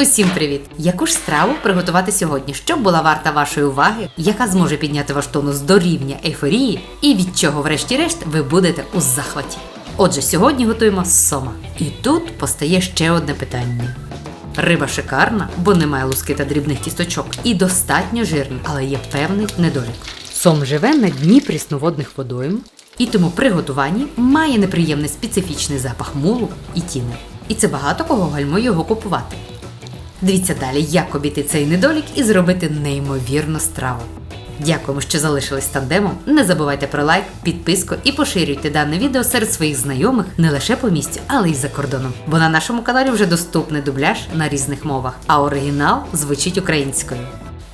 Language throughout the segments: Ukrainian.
Усім привіт! Яку ж страву приготувати сьогодні, щоб була варта вашої уваги, яка зможе підняти ваш тонус до рівня ейфорії, і від чого, врешті-решт, ви будете у захваті. Отже, сьогодні готуємо сома. І тут постає ще одне питання. Риба шикарна, бо немає луски та дрібних кісточок, і достатньо жирна, але є певний недолік. Сом живе на дні прісноводних водойм, і тому при готуванні має неприємний специфічний запах мулу і тіни. І це багато кого гальмує його купувати. Дивіться далі, як обійти цей недолік і зробити неймовірну страву. Дякуємо, що залишились тандемом. Не забувайте про лайк, підписку і поширюйте дане відео серед своїх знайомих не лише по місцю, але й за кордоном. Бо на нашому каналі вже доступний дубляж на різних мовах, а оригінал звучить українською.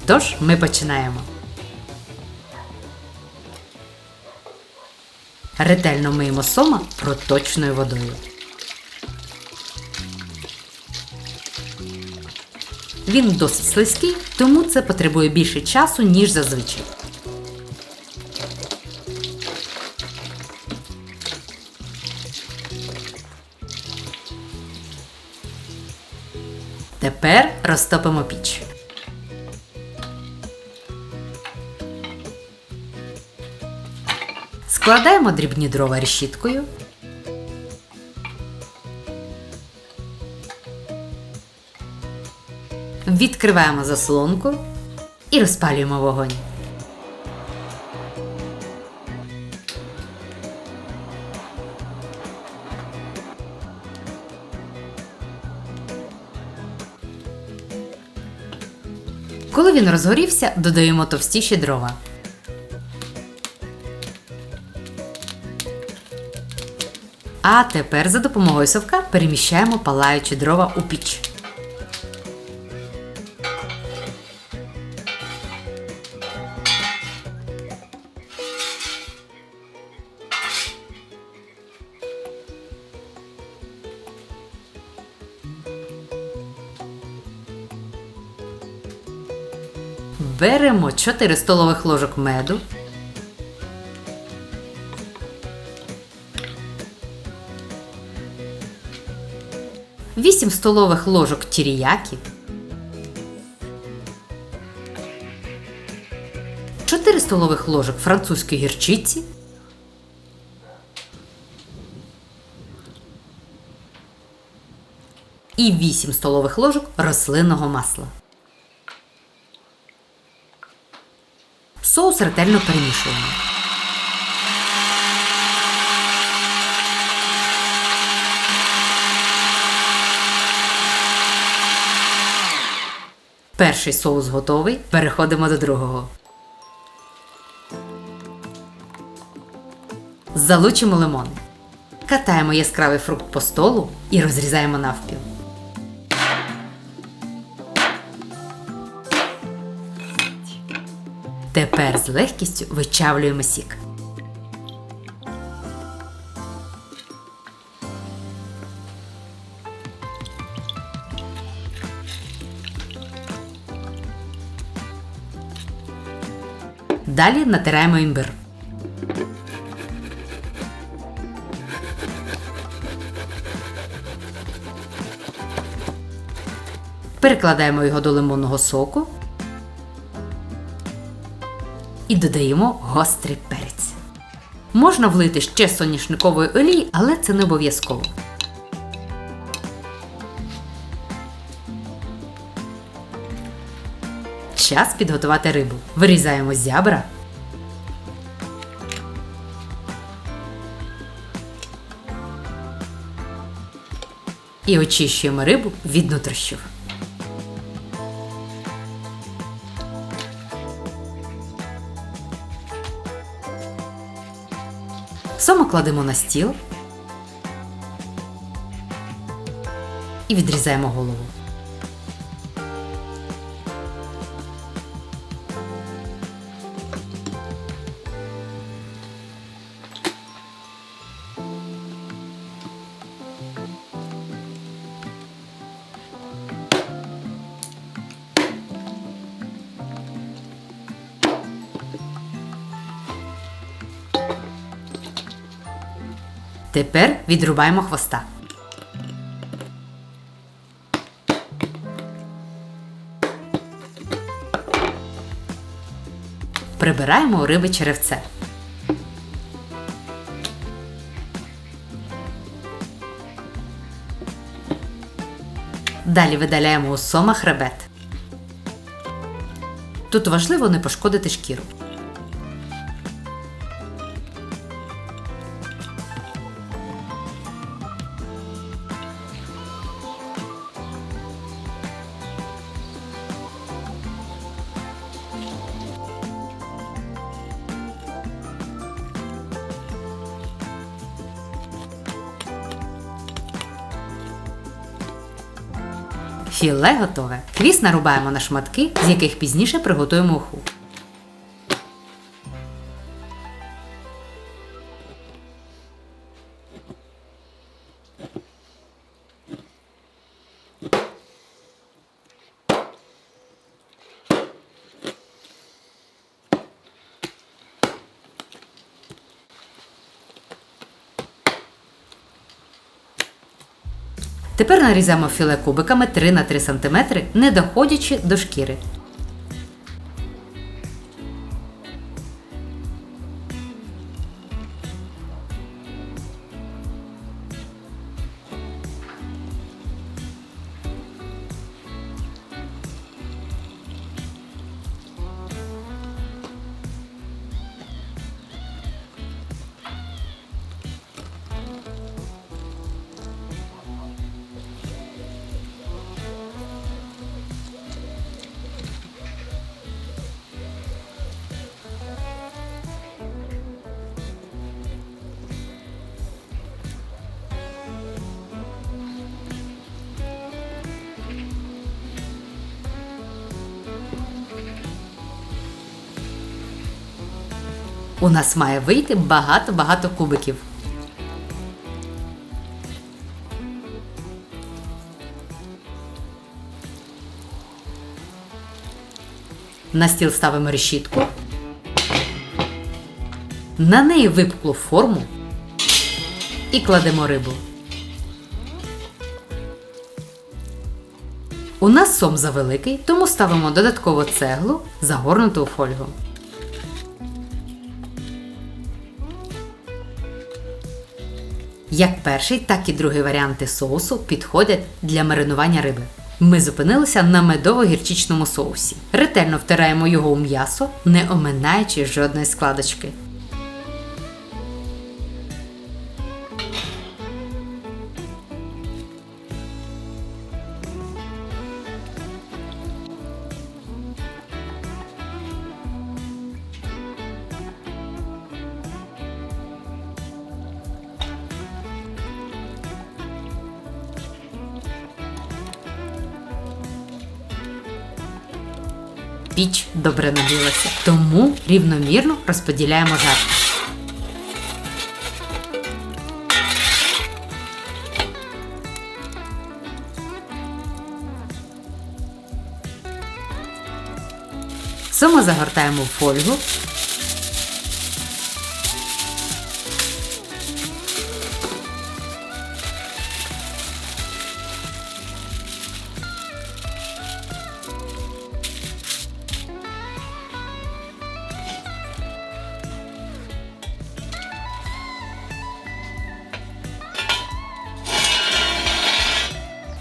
Тож ми починаємо. Ретельно миємо сома проточною водою. Він досить слизький, тому це потребує більше часу, ніж зазвичай. Тепер розтопимо піч. Складаємо дрібні дрова решіткою. Відкриваємо заслонку і розпалюємо вогонь. Коли він розгорівся, додаємо товстіші дрова. А тепер за допомогою совка переміщаємо палаючі дрова у піч. Беремо 4 столових ложок меду. Вісім столових ложок тіріякі. 4 столових ложок французької гірчиці. І 8 столових ложок рослинного масла. Соус ретельно перемішуємо. Перший соус готовий. Переходимо до другого. Залучимо лимон. Катаємо яскравий фрукт по столу і розрізаємо навпіл. Тепер з легкістю вичавлюємо сік. Далі натираємо імбир. Перекладаємо його до лимонного соку додаємо гострий перець. Можна влити ще соняшникової олії, але це не обов'язково. Час підготувати рибу. Вирізаємо зябра. І очищуємо рибу від нутрощів. Кладемо на стіл і відрізаємо голову. Тепер відрубаємо хвоста. Прибираємо у риби черевце. Далі видаляємо у сома хребет. Тут важливо не пошкодити шкіру. Філе готове. Квіс нарубаємо на шматки, з яких пізніше приготуємо уху. Тепер нарізаємо філе кубиками 3 на 3 см, не доходячи до шкіри. У нас має вийти багато-багато кубиків. На стіл ставимо решітку. На неї випуклу форму і кладемо рибу. У нас сом завеликий, тому ставимо додатково цеглу, загорнуту у фольгу. Як перший, так і другий варіанти соусу підходять для маринування риби. Ми зупинилися на медово-гірчичному соусі. Ретельно втираємо його у м'ясо, не оминаючи жодної складочки. Піч добре нагрілася, тому рівномірно розподіляємо жар. Саме загортаємо в фольгу.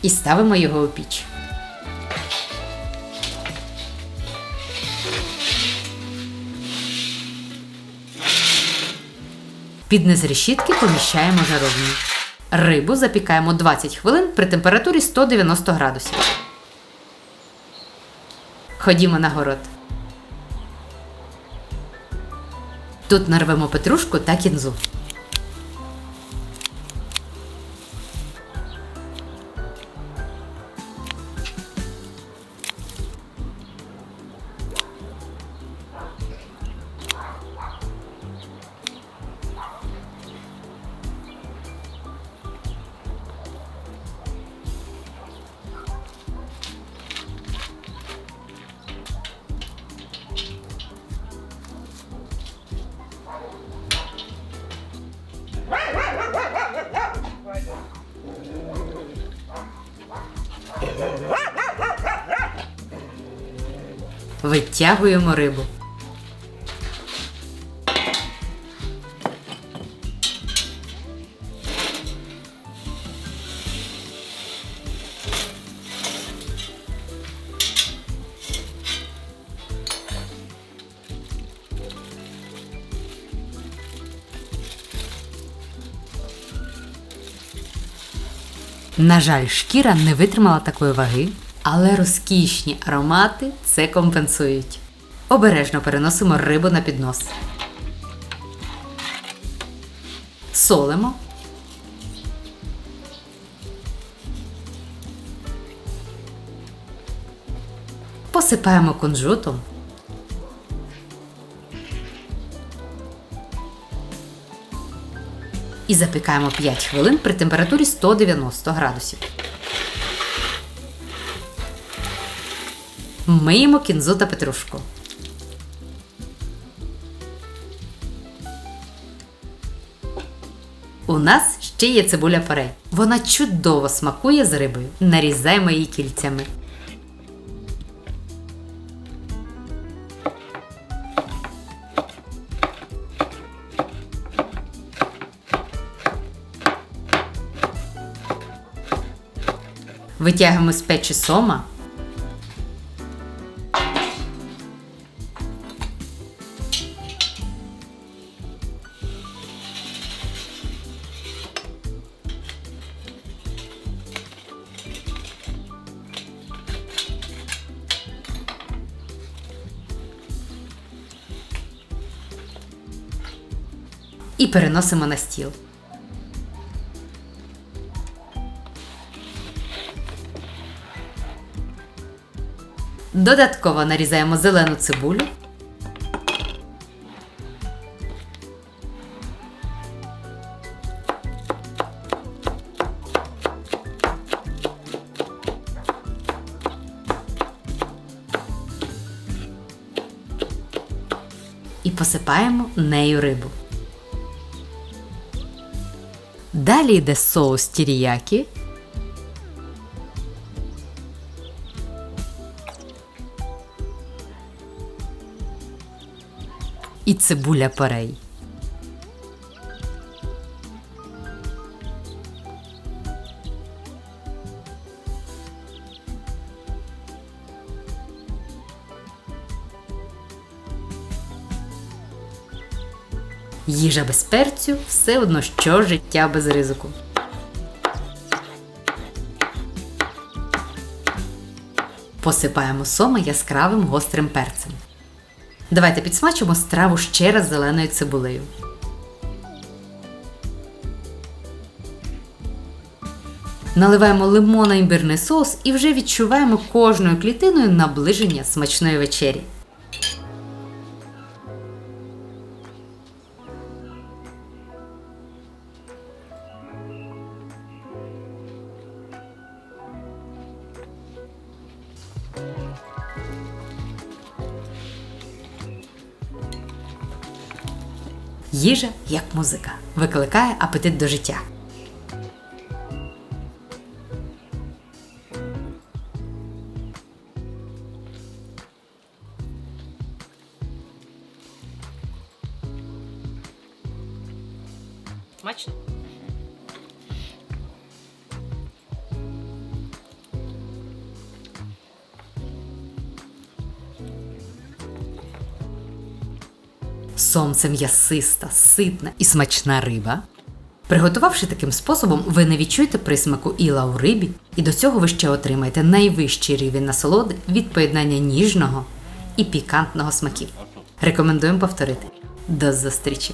І ставимо його у піч. Під низ решітки поміщаємо жаровню. Рибу запікаємо 20 хвилин при температурі 190 градусів. Ходімо на город. Тут нарвемо петрушку та кінзу. витягуємо рибу. На жаль, шкіра не витримала такої ваги, але розкішні аромати це компенсують. Обережно переносимо рибу на піднос. Солимо. Посипаємо кунжутом. І запікаємо 5 хвилин при температурі 190 градусів. Миємо кінзу та петрушку. У нас ще є цибуля порей. Вона чудово смакує з рибою. Нарізаємо її кільцями. Витягуємо з печі сома. І переносимо на стіл. Додатково нарізаємо зелену цибулю. І посипаємо нею рибу. Далі йде соус тіріякі. і цибуля порей. Їжа без перцю все одно що життя без ризику. Посипаємо сома яскравим гострим перцем. Давайте підсмачимо страву ще раз зеленою цибулею. Наливаємо лимонно імбирний соус і вже відчуваємо кожною клітиною наближення смачної вечері. Їжа, як музика, викликає апетит до життя. Смачно? Сонце м'ясиста, ситна і смачна риба. Приготувавши таким способом, ви не відчуєте присмаку іла у рибі, і до цього ви ще отримаєте найвищий рівень насолоди від поєднання ніжного і пікантного смаків. Рекомендуємо повторити. До зустрічі!